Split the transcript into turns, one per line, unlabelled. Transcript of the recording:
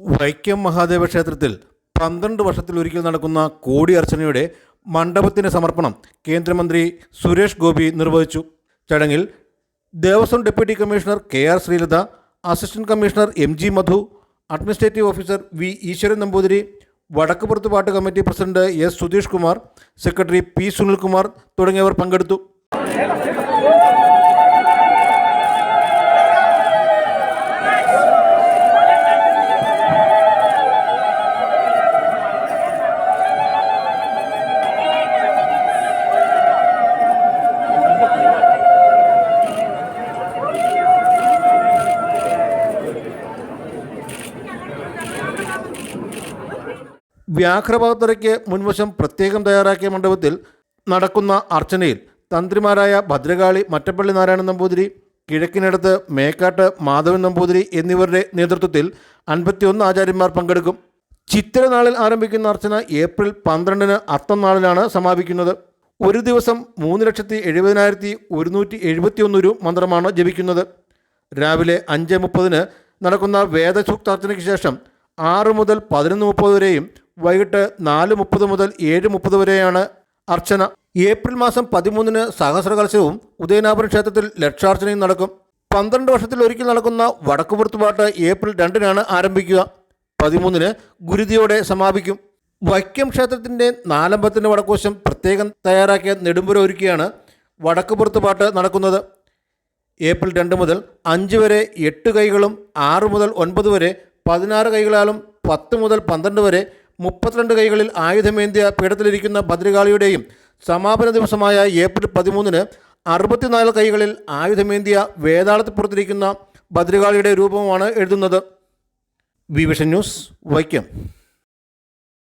വൈക്കം മഹാദേവ ക്ഷേത്രത്തിൽ പന്ത്രണ്ട് വർഷത്തിലൊരിക്കൽ നടക്കുന്ന കോടി അർച്ചനയുടെ മണ്ഡപത്തിന് സമർപ്പണം കേന്ദ്രമന്ത്രി സുരേഷ് ഗോപി നിർവഹിച്ചു. ചടങ്ങിൽ Devaswom deputy commissioner K R Sreelatha assistant commissioner M G Madhu administrative officer V Eswaran Namboothiri Vadakkupurath പാട്ട് committee president S Sudheesh Kumar secretary P Sunilkumar തുടങ്ങിയവർ പങ്കെടുത്തു. വ്യാഘ്രപാത്രയ്ക്ക് മുൻവശം പ്രത്യേകം തയ്യാറാക്കിയ മണ്ഡപത്തിൽ നടക്കുന്ന അർച്ചനയിൽ തന്ത്രിമാരായ ഭദ്രകാളി മറ്റപ്പള്ളി നാരായണൻ നമ്പൂതിരി കിഴക്കിനടുത്ത് മേക്കാട്ട് മാധവൻ നമ്പൂതിരി എന്നിവരുടെ നേതൃത്വത്തിൽ അൻപത്തിയൊന്ന് ആചാര്യന്മാർ പങ്കെടുക്കും. ചിത്രനാളിൽ ആരംഭിക്കുന്ന അർച്ചന ഏപ്രിൽ പന്ത്രണ്ടിന് അത്തം നാളിലാണ് സമാപിക്കുന്നത്. ഒരു ദിവസം മൂന്ന് ലക്ഷത്തി എഴുപതിനായിരത്തി ഒരുന്നൂറ്റി എഴുപത്തിയൊന്ന് ഒരു മന്ത്രമാണ് ജപിക്കുന്നത്. രാവിലെ അഞ്ച് മുപ്പതിന് നടക്കുന്ന വേദസൂക്താർച്ചനയ്ക്ക് ശേഷം ആറ് മുതൽ പതിനൊന്ന് മുപ്പത് വരെയും വൈകിട്ട് നാല് മുപ്പത് മുതൽ ഏഴ് മുപ്പത് വരെയാണ് അർച്ചന. ഏപ്രിൽ മാസം പതിമൂന്നിന് സഹസ്രകലശവും ഉദയനാപുരം ക്ഷേത്രത്തിൽ ലക്ഷാർച്ചനയും നടക്കും. പന്ത്രണ്ട് വർഷത്തിൽ ഒരിക്കൽ നടക്കുന്ന വടക്കുപുറത്തുപാട്ട് ഏപ്രിൽ രണ്ടിനാണ് ആരംഭിക്കുക. പതിമൂന്നിന് ഗുരുതിയോടെ സമാപിക്കും. വൈക്കം ക്ഷേത്രത്തിന്റെ നാലമ്പത്തിന്റെ വടക്കുവശം പ്രത്യേകം തയ്യാറാക്കിയ നെടുമ്പുര ഒരുക്കിയാണ് വടക്കുപുറത്ത് പാട്ട് നടക്കുന്നത്. ഏപ്രിൽ രണ്ട് മുതൽ അഞ്ച് വരെ എട്ട് കൈകളും ആറ് മുതൽ ഒൻപത് വരെ പതിനാറ് കൈകളാലും പത്ത് മുതൽ പന്ത്രണ്ട് വരെ മുപ്പത്തിരണ്ട് കൈകളിൽ ആയുധമേന്തിയ പീഠത്തിലിരിക്കുന്ന ഭദ്രകാളിയുടെയും സമാപന ദിവസമായ ഏപ്രിൽ പതിമൂന്നിന് അറുപത്തിനാല് കൈകളിൽ ആയുധമേന്തിയ വേതാളത്തിൽ ഭദ്രകാളിയുടെ രൂപമാണ് എഴുതുന്നത്. V vision news Vaikom.